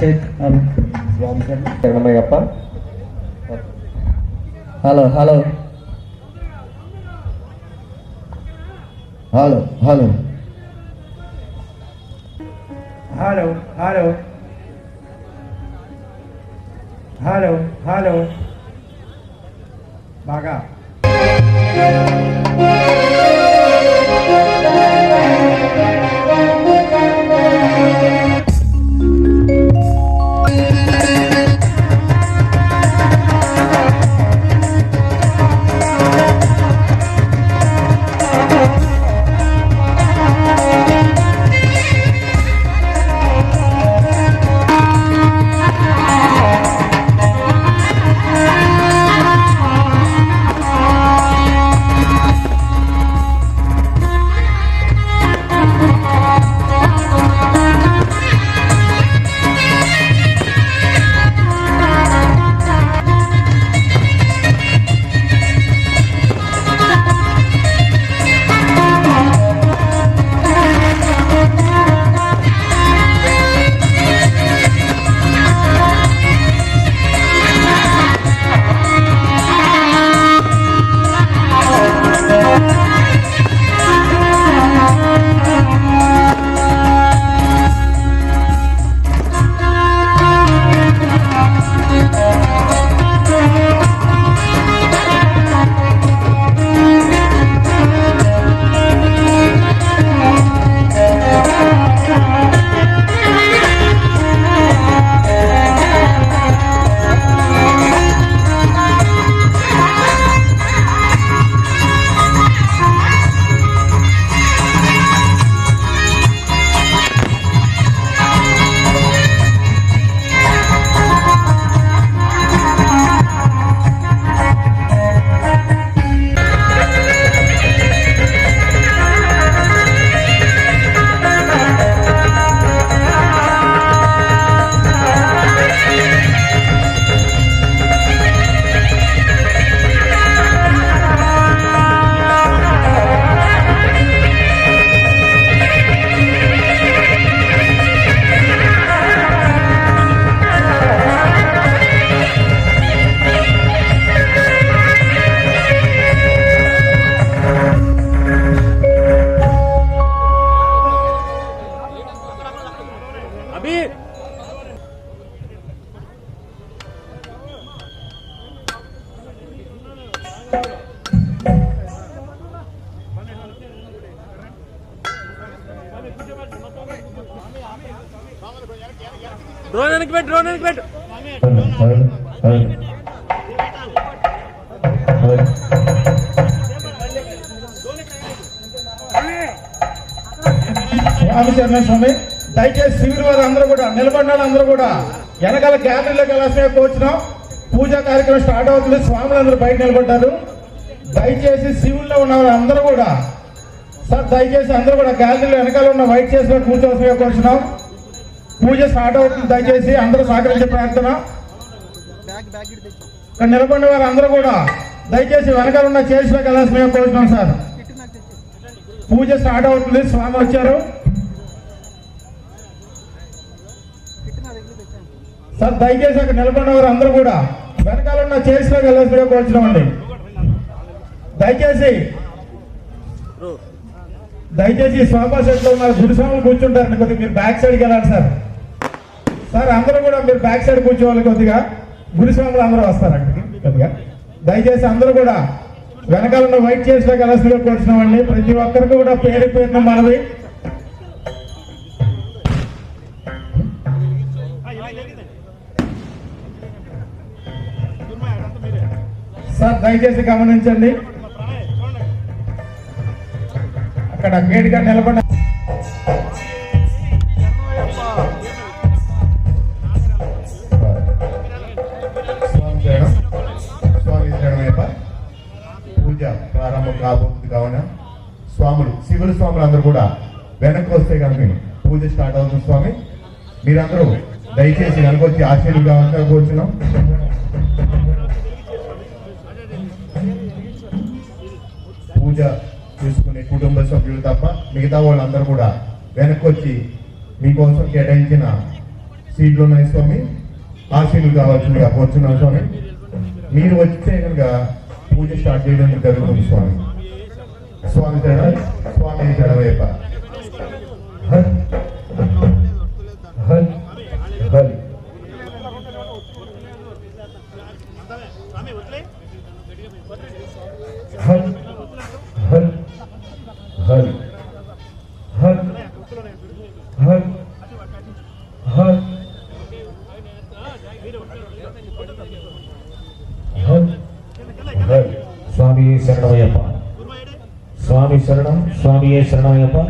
Halo, um, yang namanya apa? Halo, halo. Halo, halo. Halo, halo. Halo, halo. Baga. Drone వెనక్కి పెట్టు drone వెనక్కి పెట్టు. స్వామి స్వామి దయచేసి శివుడు వారు అందరూ కూడా నిలబడిన అందరూ కూడా వెనకాల గ్యాలరీలోకి వెళ్ళాల్సిన కూర్చున్నాం పూజా కార్యక్రమం స్టార్ట్ అవుతుంది స్వాములు అందరూ బయట నిలబడ్డారు. దయచేసి శివుల్లో ఉన్న వారు అందరూ కూడా సార్ దయచేసి అందరూ కూడా గ్యాలరీలో వెనకాల ఉన్న వైట్ చేసుకొని కూర్చోవలసిందిగా కూర్చున్నాం పూజ స్టార్ట్ అవుతుంది దయచేసి అందరూ సహకరించే ప్రార్థన. ఇక్కడ నిలబడిన వారు అందరూ కూడా దయచేసి వెనకాల ఉన్న చేసిలోకి వెళ్ళాల్సిందిగా కోరుతున్నాం సార్. పూజ స్టార్ట్ అవుతుంది స్వామి వచ్చారు. సార్ దయచేసి అక్కడ నిలబడిన వారు అందరూ కూడా వెనకాల ఉన్న చేసిలోకి వెళ్ళాల్సిందిగా కోరుతున్నామండి దయచేసి దయచేసి సోఫా సెట్లో ఉన్న గురుస్వాములు కూర్చుంటారండి కొద్దిగా మీరు బ్యాక్ సైడ్కి వెళ్ళాలి సార్. సార్ అందరూ కూడా మీరు బ్యాక్ సైడ్ కూర్చోవాలి కొద్దిగా. గురుస్వాములు అందరూ వస్తారు అక్కడికి కొద్దిగా. దయచేసి అందరూ కూడా వెనకాల ఉన్న వైట్ చేసిన కలర్స్గా కూర్చున్నామండి ప్రతి ఒక్కరికి కూడా పేరు పేరున మనది సార్ దయచేసి గమనించండి. అక్కడ గేటుగా నిలబడ పూజ ప్రారంభం కాబోతుంది కావున స్వాములు శివులు స్వాములు అందరూ కూడా వెనక్కి వస్తే కనుక పూజ స్టార్ట్ అవుతుంది స్వామి. మీరందరూ దయచేసి వెనకొచ్చి ఆశీర్లు కావాలని పూజ తీసుకునే కుటుంబ సభ్యులు తప్ప మిగతా వాళ్ళందరూ కూడా వెనక్కి వచ్చి మీకోసం కేటాయించిన సీట్లు ఉన్నాయి స్వామి. ఆశీర్లు కావాల్సిందిగా కూర్చున్నాం స్వామి. మీరు వచ్చితే కనుక పూజ స్టార్ట్ చేయడం జరుగుతుంది స్వామి. స్వామి శరణం స్వామి శరణమయ్యప్ప హర్ హర్. హర్. சுவாமியே சரணமையப்பா சுவாமி சரணம் சுவாமியே சரணமையப்பா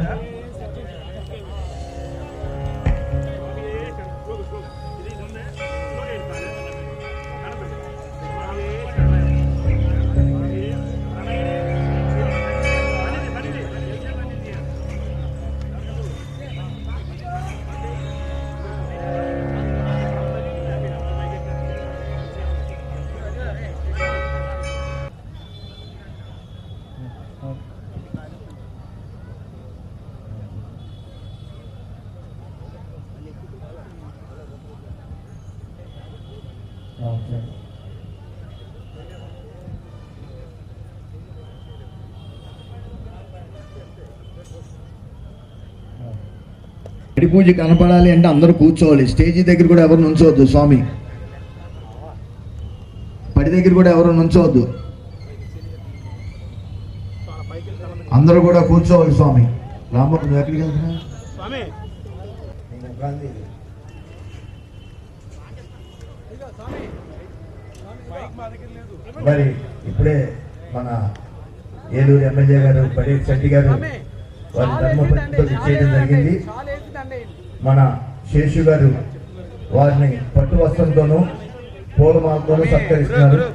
గడి పూజ కనపడాలి అంటే అందరూ కూర్చోవాలి. స్టేజీ దగ్గర కూడా ఎవరు నుంచోవద్దు స్వామి. పడి దగ్గర కూడా ఎవరు నుంచోవద్దు అందరూ కూడా కూర్చోవాలి స్వామి. నువ్వు ఎక్కడికి వెళ్తున్నా స్వామి మరి ఇప్పుడే మన ఏలూరు ఎమ్మెల్యే గారు పడేటి శెట్టి గారు వారి ధర్మపత్రికలు చేయడం జరిగింది మన శేషు గారు వారిని పట్టు వస్త్రంతోనూ పూలమాలతోనూ సత్కరిస్తున్నారు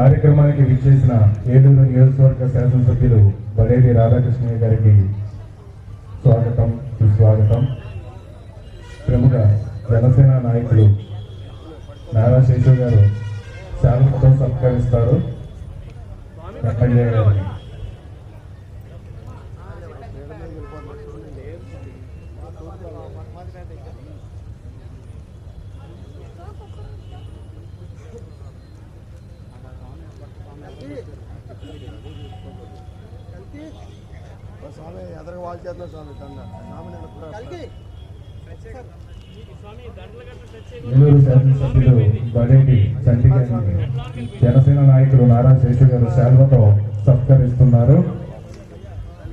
కార్యక్రమానికి విచ్చేసిన ఏలూరు నియోజకవర్గ శాసనసభ్యులు బడేరి రాధాకృష్ణయ్య గారికి స్వాగతం సుస్వాగతం. ప్రముఖ జనసేన నాయకులు నారా శేషు గారు శాసనతో సత్కరిస్తారు. ఎమ్మెల్యే గారిని ఏలూరు శాసనసభ్యులు బడేటి చంటి గారిని జనసేన నాయకులు నారా శేషు గారు శాల్వతో సత్కరిస్తున్నారు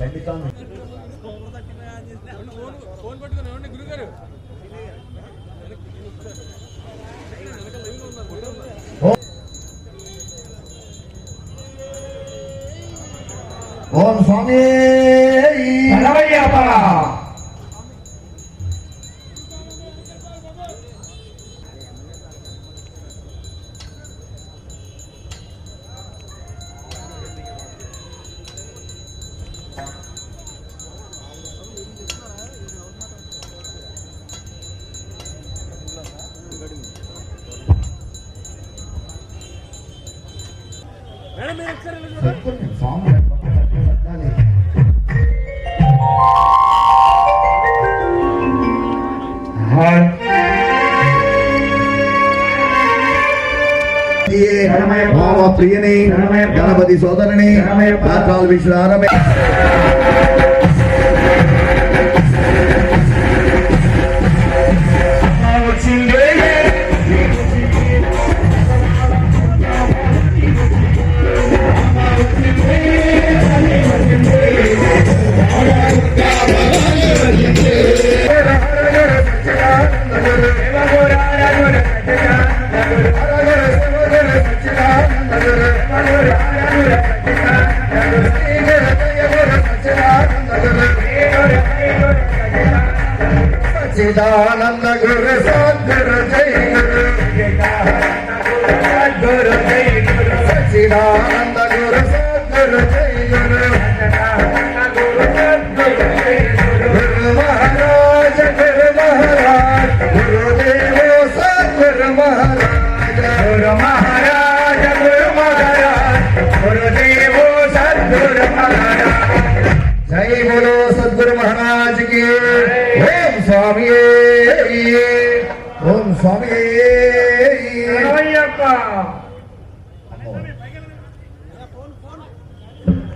ఖండితాన్ని ఓం స్వామి ప్రియని. గణపతి సోదరుని. రాత్రాల విశ్రారమే சச்சிதானந்த குரு சத்குரு ఓం స్వామి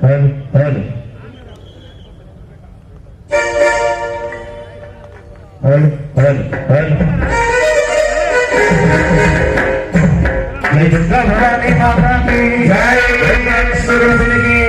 హల్ హల్ హల్ హల్ హల్ జై దుర్గా భవాని మాతాకి జై స్వరూపిణికి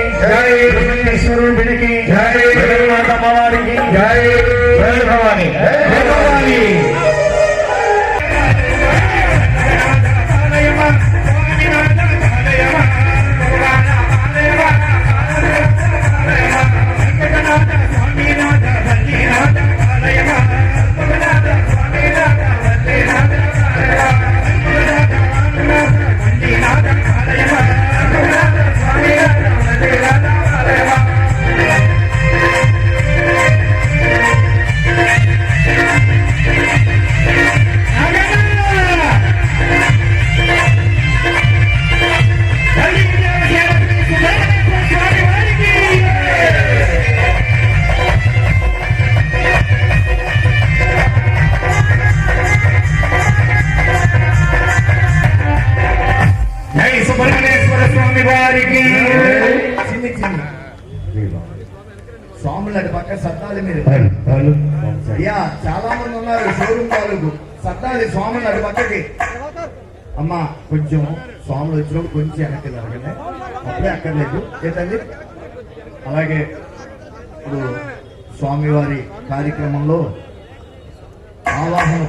వారికి చిన్ని చిన్ని స్వాములు అటు పక్క సత్తాలి హల్ అయ్యా చాలా మంది ఉన్నారు షోరూమ్ తాలూకు సత్తాలి స్వాములు అటు పక్కకి. అమ్మా కొంచెం స్వాములు వచ్చినప్పుడు కొంచెం వెనక్కి జరగండి. అప్పుడే అక్కర్లేదు. ఏంటండి? అలాగే ఇప్పుడు స్వామివారి కార్యక్రమంలో ఆవాహన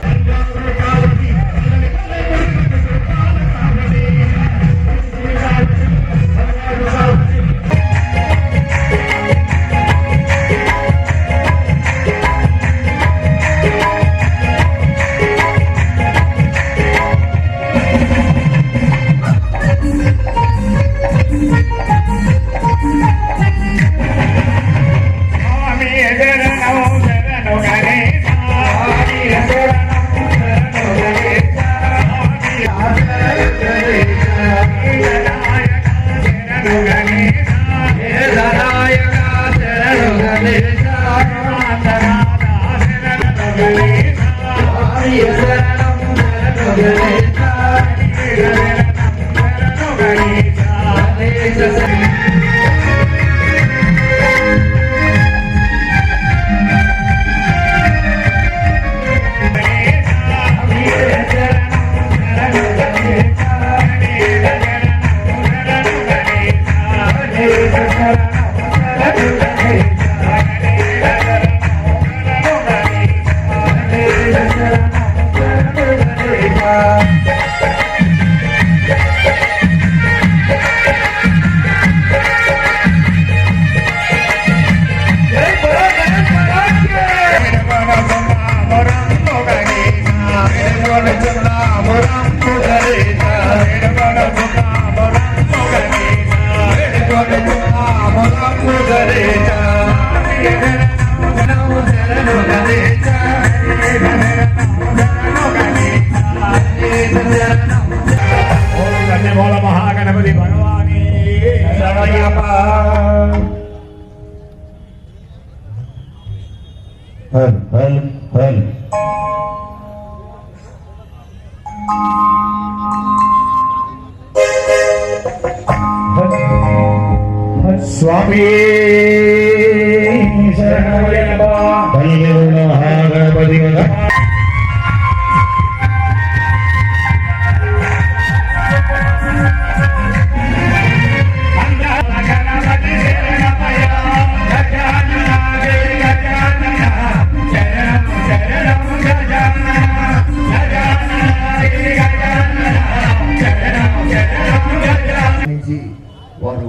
వారు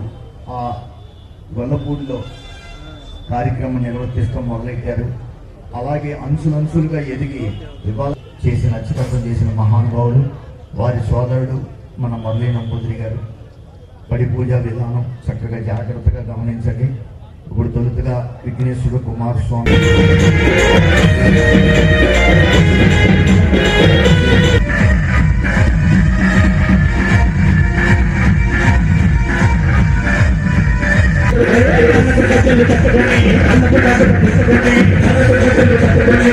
ఆ గొల్లపూడిలో కార్యక్రమం నిర్వర్తిస్తూ మొదలెట్టారు. అలాగే అంచులంచులుగా ఎదిగి ఇవాళ చేసిన అచ్చకత్వం చేసిన మహానుభావుడు వారి సోదరుడు మన మురళీ నంబూదిరి గారు. పడి పూజా విధానం చక్కగా జాగ్రత్తగా గమనించండి. ఇప్పుడు తొలుతగా విఘ్నేశ్వరుడు కుమారస్వామి. కట్టుకొని అమ్మకు కాసు కట్టుకొని అమ్మకు కట్టుకొని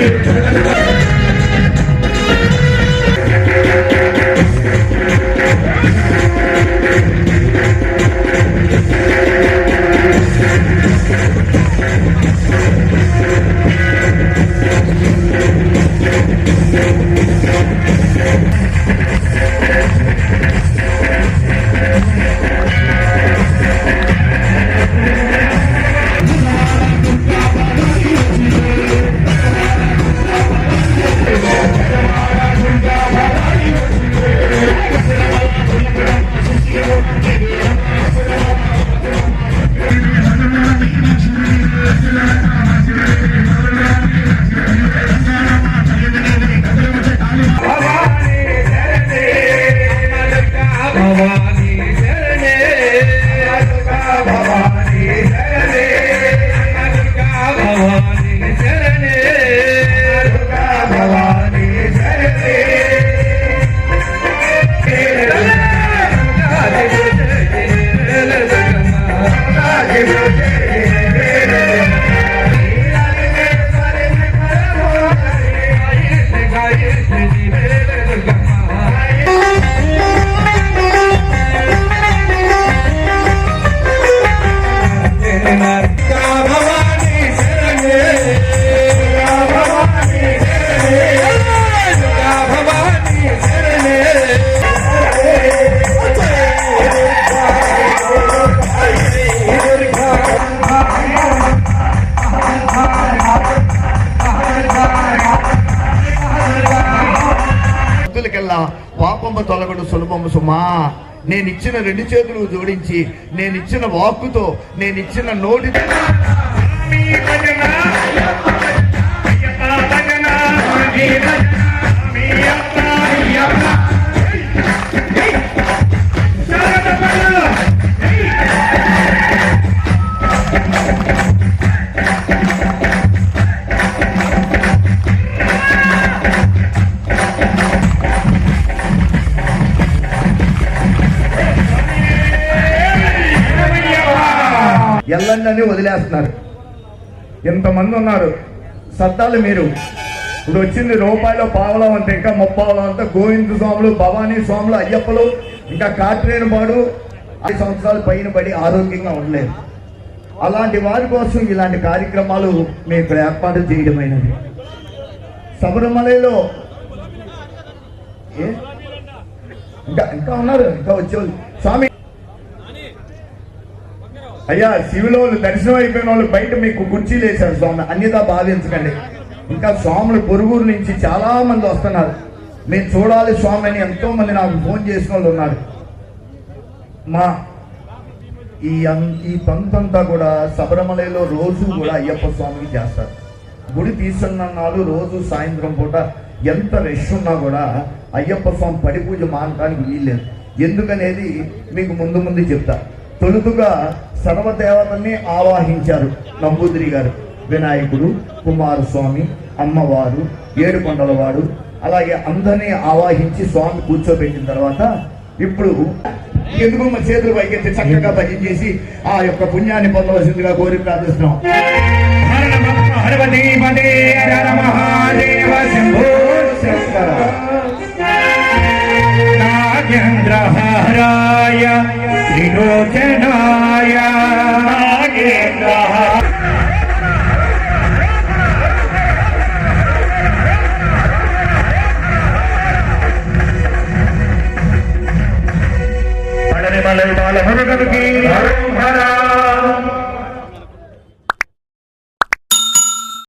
నేను ఇచ్చిన రెండు చేతులు జోడించి నేను ఇచ్చిన వాక్కుతో నేను ఇచ్చిన నోటి భజన. ఎల్లండి వదిలేస్తున్నారు. ఇంతమంది ఉన్నారు సత్తాలు మీరు. ఇప్పుడు వచ్చింది రూపాయలు పావలం అంటే ఇంకా ముప్పావలం అంతా గోవింద స్వాములు భవానీ స్వాములు అయ్యప్పలు ఇంకా కాట్రేని వాడు. ఐదు సంవత్సరాలు పైన పడి ఆరోగ్యంగా ఉండలేదు. అలాంటి వారి కోసం ఇలాంటి కార్యక్రమాలు మీకు ఏర్పాటు చేయడమైనది. శబరిమలలో ఏ? ఇంకా ఇంకా ఉన్నారు ఇంకా వచ్చేవాళ్ళు. స్వామి అయ్యా శివులో దర్శనం అయిపోయిన వాళ్ళు బయట మీకు కుర్చీలు వేశారు స్వామి అన్యదా భావించకండి. ఇంకా స్వాములు పొరుగురు నుంచి చాలా మంది వస్తున్నారు. మేము చూడాలి స్వామి అని ఎంతో మంది నాకు ఫోన్ చేసిన వాళ్ళు ఉన్నారు. మా ఈ ఈ పంతంతా కూడా శబరిమలలో రోజు కూడా అయ్యప్ప స్వామికి చేస్తారు. గుడి తీసుకున్నాళ్ళు రోజు సాయంత్రం పూట ఎంత రష్ ఉన్నా కూడా అయ్యప్ప స్వామి పడి పూజ మానడానికి వీల్లేదు. ఎందుకనేది మీకు ముందు ముందు చెప్తా. తొలుతుగా సర్వదేవతల్ని ఆవాహించారు నంబూదిరి గారు వినాయకుడు కుమారస్వామి అమ్మవారు ఏడుకొండలవాడు అలాగే అందరినీ ఆవాహించి స్వామి కూర్చోబెట్టిన తర్వాత ఇప్పుడు ఎందుకు మా చేతులు పైకెత్తి చక్కగా భజన చేసి ఆ యొక్క పుణ్యాన్ని పొందవలసిందిగా కోరి ప్రార్థిస్తున్నాం విరోచనాయ మలై బాల హరుగనుకి హరు హరా